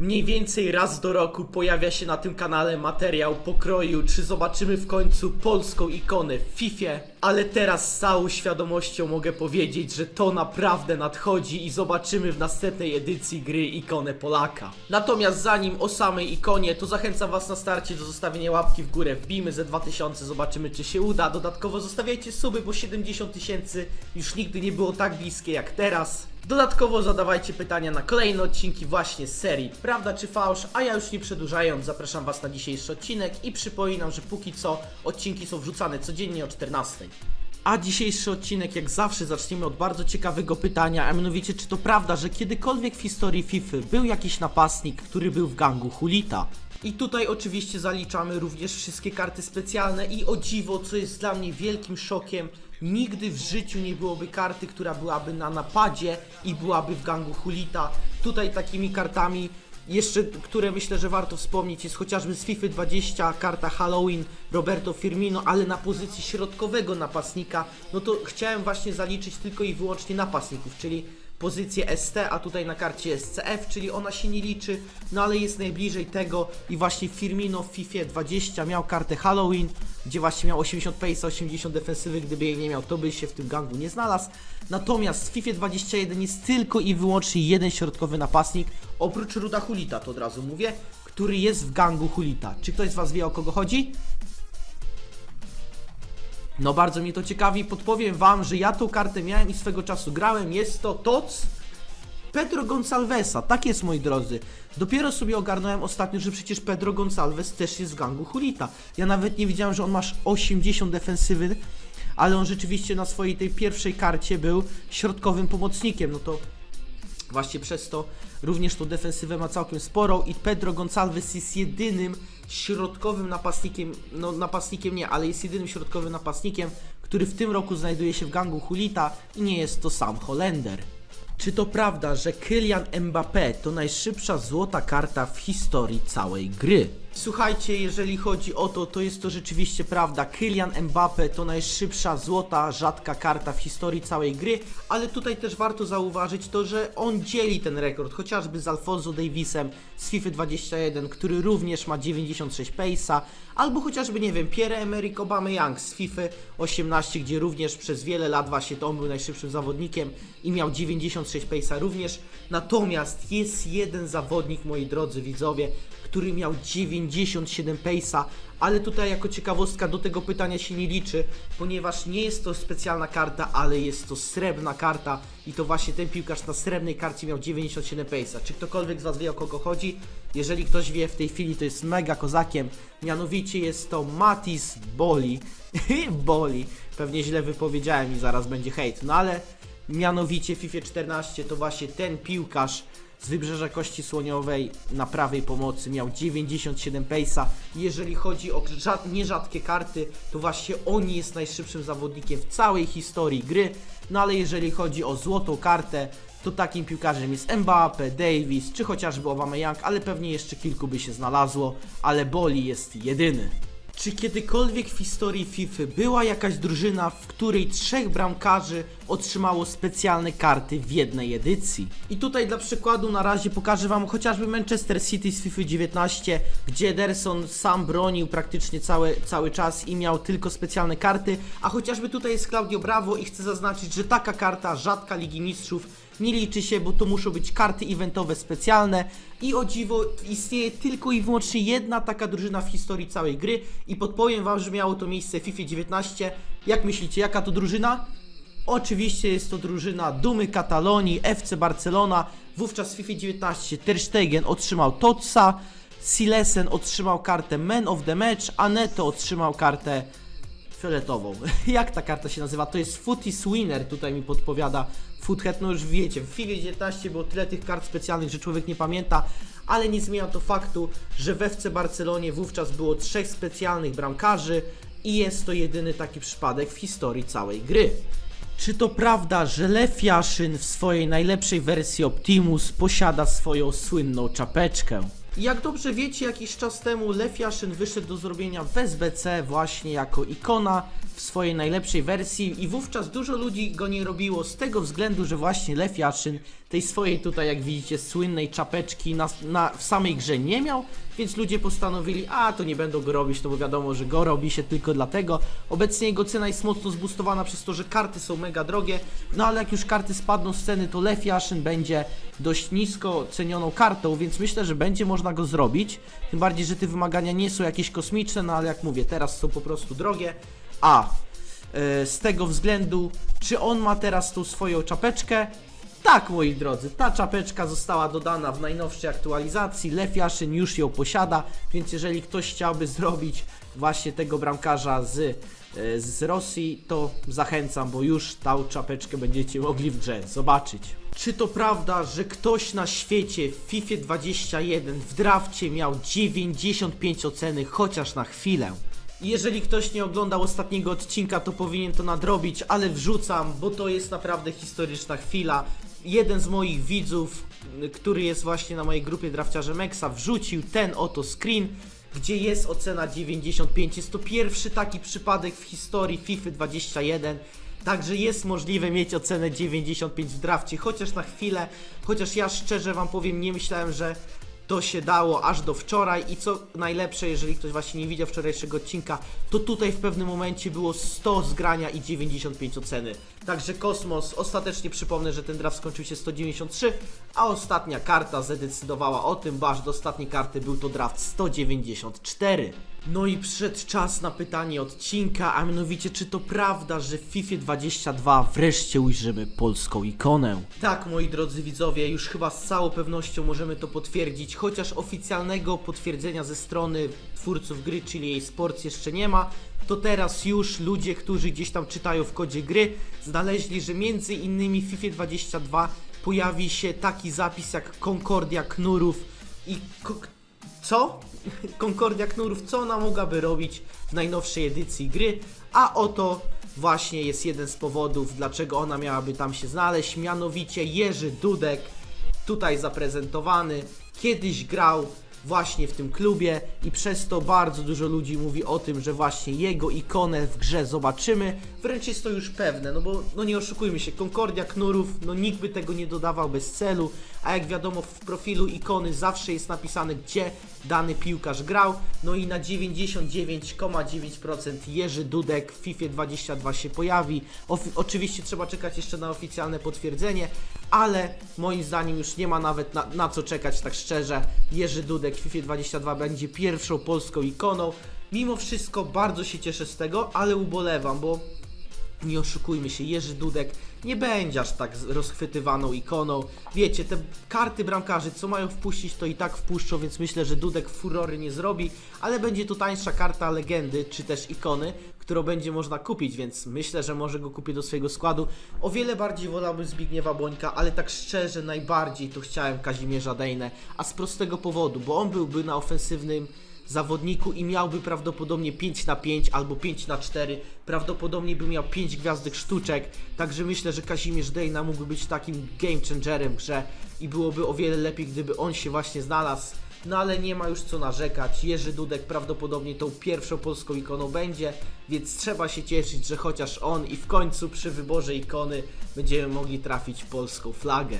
Mniej więcej raz do roku pojawia się na tym kanale materiał pokroju, czy zobaczymy w końcu polską ikonę w FIFA, ale teraz z całą świadomością mogę powiedzieć, że to naprawdę nadchodzi i zobaczymy w następnej edycji gry ikonę Polaka. Natomiast zanim o samej ikonie, to zachęcam was na starcie do zostawienia łapki w górę, wbijmy ze 2000, zobaczymy czy się uda. Dodatkowo zostawiajcie suby, bo 70 tysięcy już nigdy nie było tak bliskie jak teraz. Dodatkowo zadawajcie pytania na kolejne odcinki właśnie z serii Prawda czy Fałsz, a ja już nie przedłużając zapraszam Was na dzisiejszy odcinek i przypominam, że póki co odcinki są wrzucane codziennie o 14. A dzisiejszy odcinek jak zawsze zaczniemy od bardzo ciekawego pytania, a mianowicie czy to prawda, że kiedykolwiek w historii FIFA był jakiś napastnik, który był w gangu Hulita? I tutaj oczywiście zaliczamy również wszystkie karty specjalne i o dziwo, co jest dla mnie wielkim szokiem, nigdy w życiu nie byłoby karty, która byłaby na napadzie i byłaby w gangu Hulita. Tutaj takimi kartami jeszcze, które myślę, że warto wspomnieć, jest chociażby z FIFA 20 karta Halloween Roberto Firmino, ale na pozycji środkowego napastnika, no to chciałem właśnie zaliczyć tylko i wyłącznie napastników, czyli pozycję ST, a tutaj na karcie SCF, czyli ona się nie liczy, no ale jest najbliżej tego i właśnie Firmino w FIFA 20 miał kartę Halloween, gdzie właśnie miał 80 pace, 80 defensywy, gdyby jej nie miał, to by się w tym gangu nie znalazł. Natomiast w FIFA 21 jest tylko i wyłącznie jeden środkowy napastnik, oprócz Ruda Hulita, to od razu mówię, który jest w gangu Hulita. Czy ktoś z Was wie o kogo chodzi? No bardzo mnie to ciekawi, podpowiem wam, że ja tą kartę miałem i swego czasu grałem, jest to TOC Pedro Gonçalvesa, tak jest moi drodzy. Dopiero sobie ogarnąłem ostatnio, że przecież Pedro Gonçalves też jest w gangu Hulita. Ja nawet nie wiedziałem, że on ma 80 defensywy, ale on rzeczywiście na swojej tej pierwszej karcie był środkowym pomocnikiem, no to Właśnie przez to również tą defensywę ma całkiem sporą i Pedro Gonçalves jest jedynym środkowym napastnikiem, no napastnikiem nie, ale jest jedynym środkowym napastnikiem, który w tym roku znajduje się w gangu Hulita i nie jest to sam Holender. Czy to prawda, że Kylian Mbappé to najszybsza złota karta w historii całej gry? Słuchajcie, jeżeli chodzi o to, to jest to rzeczywiście prawda. Kylian Mbappé to najszybsza złota, rzadka karta w historii całej gry, ale tutaj też warto zauważyć to, że on dzieli ten rekord, chociażby z Alfonso Davisem z FIFA 21, który również ma 96 pace'a, albo chociażby, nie wiem, Pierre-Emerick Aubameyang z FIFA 18, gdzie również przez wiele lat właśnie to on był najszybszym zawodnikiem i miał 96 pace'a również. Natomiast jest jeden zawodnik, moi drodzy widzowie, który miał 97 pace'a, ale tutaj jako ciekawostka do tego pytania się nie liczy, ponieważ nie jest to specjalna karta, ale jest to srebrna karta i to właśnie ten piłkarz na srebrnej karcie miał 97 pace'a. Czy ktokolwiek z Was wie o kogo chodzi? Jeżeli ktoś wie w tej chwili, to jest mega kozakiem, mianowicie jest to Matis Boli. Boli, pewnie źle wypowiedziałem i zaraz będzie hejt, no ale mianowicie w FIFA 14 to właśnie ten piłkarz z Wybrzeża Kości Słoniowej na prawej pomocy miał 97 pace'a. Jeżeli chodzi o rzad, nierzadkie karty, to właśnie on jest najszybszym zawodnikiem w całej historii gry. No ale jeżeli chodzi o złotą kartę, to takim piłkarzem jest Mbappe, Davis, czy chociażby Aubameyang, ale pewnie jeszcze kilku by się znalazło, ale Boli jest jedyny. Czy kiedykolwiek w historii FIFA była jakaś drużyna, w której trzech bramkarzy otrzymało specjalne karty w jednej edycji? I tutaj dla przykładu na razie pokażę Wam chociażby Manchester City z FIFA 19, gdzie Ederson sam bronił praktycznie cały, cały czas i miał tylko specjalne karty, a chociażby tutaj jest Claudio Bravo i chcę zaznaczyć, że taka karta rzadka Ligi Mistrzów nie liczy się, bo to muszą być karty eventowe specjalne i o dziwo istnieje tylko i wyłącznie jedna taka drużyna w historii całej gry i podpowiem wam, że miało to miejsce w FIFA 19. Jak myślicie, jaka to drużyna? Oczywiście jest to drużyna Dumy Katalonii, FC Barcelona. Wówczas w FIFA 19 Ter Stegen otrzymał Totsa, Silesen otrzymał kartę Man of the Match, a Neto otrzymał kartę fioletową. Jak ta karta się nazywa? To jest Footis Winner, tutaj mi podpowiada Foothead, no już wiecie, w FIFA 19 było tyle tych kart specjalnych, że człowiek nie pamięta, ale nie zmienia to faktu, że w FC Barcelonie wówczas było trzech specjalnych bramkarzy i jest to jedyny taki przypadek w historii całej gry. Czy to prawda, że Lew Yashin w swojej najlepszej wersji Optimus posiada swoją słynną czapeczkę? Jak dobrze wiecie, jakiś czas temu Lew Yashin wyszedł do zrobienia w SBC właśnie jako ikona w swojej najlepszej wersji i wówczas dużo ludzi go nie robiło z tego względu, że właśnie Lew Jaszyn tej swojej tutaj, jak widzicie, słynnej czapeczki na, na, w samej grze nie miał, więc ludzie postanowili, a to nie będą go robić, no bo wiadomo, że go robi się tylko dlatego. Obecnie jego cena jest mocno zbustowana przez to, że karty są mega drogie, no ale jak już karty spadną z ceny, to Lew Jaszyn będzie dość nisko cenioną kartą, więc myślę, że będzie można go zrobić. Tym bardziej, że te wymagania nie są jakieś kosmiczne, no ale jak mówię, teraz są po prostu drogie. A e, z tego względu, czy on ma teraz tą swoją czapeczkę? Tak, moi drodzy, ta czapeczka została dodana w najnowszej aktualizacji. Lew Jaszyn już ją posiada, więc jeżeli ktoś chciałby zrobić właśnie tego bramkarza z, e, z Rosji, to zachęcam, bo już tą czapeczkę będziecie mogli w grze zobaczyć. Czy to prawda, że ktoś na świecie w FIFA 21 w drafcie miał 95 oceny chociaż na chwilę? Jeżeli ktoś nie oglądał ostatniego odcinka, to powinien to nadrobić, ale wrzucam, bo to jest naprawdę historyczna chwila. Jeden z moich widzów, który jest właśnie na mojej grupie Drafciarze Mexa, wrzucił ten oto screen, gdzie jest ocena 95. Jest to pierwszy taki przypadek w historii FIFA 21. Także jest możliwe mieć ocenę 95 w drafcie, chociaż na chwilę, chociaż ja szczerze wam powiem, nie myślałem, że to się dało aż do wczoraj i co najlepsze, jeżeli ktoś właśnie nie widział wczorajszego odcinka, to tutaj w pewnym momencie było 100 zgrania i 95 oceny. Także Kosmos, ostatecznie przypomnę, że ten draft skończył się 193, a ostatnia karta zadecydowała o tym, bo aż do ostatniej karty był to draft 194. No i przyszedł czas na pytanie odcinka, a mianowicie czy to prawda, że w FIFA 22 wreszcie ujrzymy polską ikonę? Tak, moi drodzy widzowie, już chyba z całą pewnością możemy to potwierdzić, chociaż oficjalnego potwierdzenia ze strony twórców gry, czyli jej Sports jeszcze nie ma, to teraz już ludzie, którzy gdzieś tam czytają w kodzie gry, znaleźli, że między innymi w FIFA 22 pojawi się taki zapis jak Concordia Knurów i... Co? Concordia Knurów, co ona mogłaby robić w najnowszej edycji gry? A oto właśnie jest jeden z powodów, dlaczego ona miałaby tam się znaleźć, mianowicie Jerzy Dudek, tutaj zaprezentowany, kiedyś grał właśnie w tym klubie i przez to bardzo dużo ludzi mówi o tym, że właśnie jego ikonę w grze zobaczymy. Wręcz jest to już pewne, no bo no nie oszukujmy się, Concordia Knurów, no nikt by tego nie dodawał bez celu, a jak wiadomo w profilu ikony zawsze jest napisane gdzie dany piłkarz grał, no i na 99,9% Jerzy Dudek w FIFA 22 się pojawi. Ofi- oczywiście trzeba czekać jeszcze na oficjalne potwierdzenie, ale moim zdaniem już nie ma nawet na, na co czekać tak szczerze. Jerzy Dudek w FIFA 22 będzie pierwszą polską ikoną. Mimo wszystko bardzo się cieszę z tego, ale ubolewam, bo nie oszukujmy się, Jerzy Dudek nie będzie aż tak rozchwytywaną ikoną. Wiecie, te karty bramkarzy, co mają wpuścić, to i tak wpuszczą, więc myślę, że Dudek furory nie zrobi, ale będzie to tańsza karta legendy, czy też ikony, którą będzie można kupić, więc myślę, że może go kupię do swojego składu. O wiele bardziej wolałbym Zbigniewa Bońka, ale tak szczerze najbardziej to chciałem Kazimierza Dejnę, a z prostego powodu, bo on byłby na ofensywnym zawodniku i miałby prawdopodobnie 5 na 5 albo 5 na 4. Prawdopodobnie by miał 5 gwiazdek sztuczek. Także myślę, że Kazimierz Dejna mógłby być takim game changerem grze i byłoby o wiele lepiej, gdyby on się właśnie znalazł. No ale nie ma już co narzekać. Jerzy Dudek prawdopodobnie tą pierwszą polską ikoną będzie, więc trzeba się cieszyć, że chociaż on i w końcu przy wyborze ikony będziemy mogli trafić polską flagę.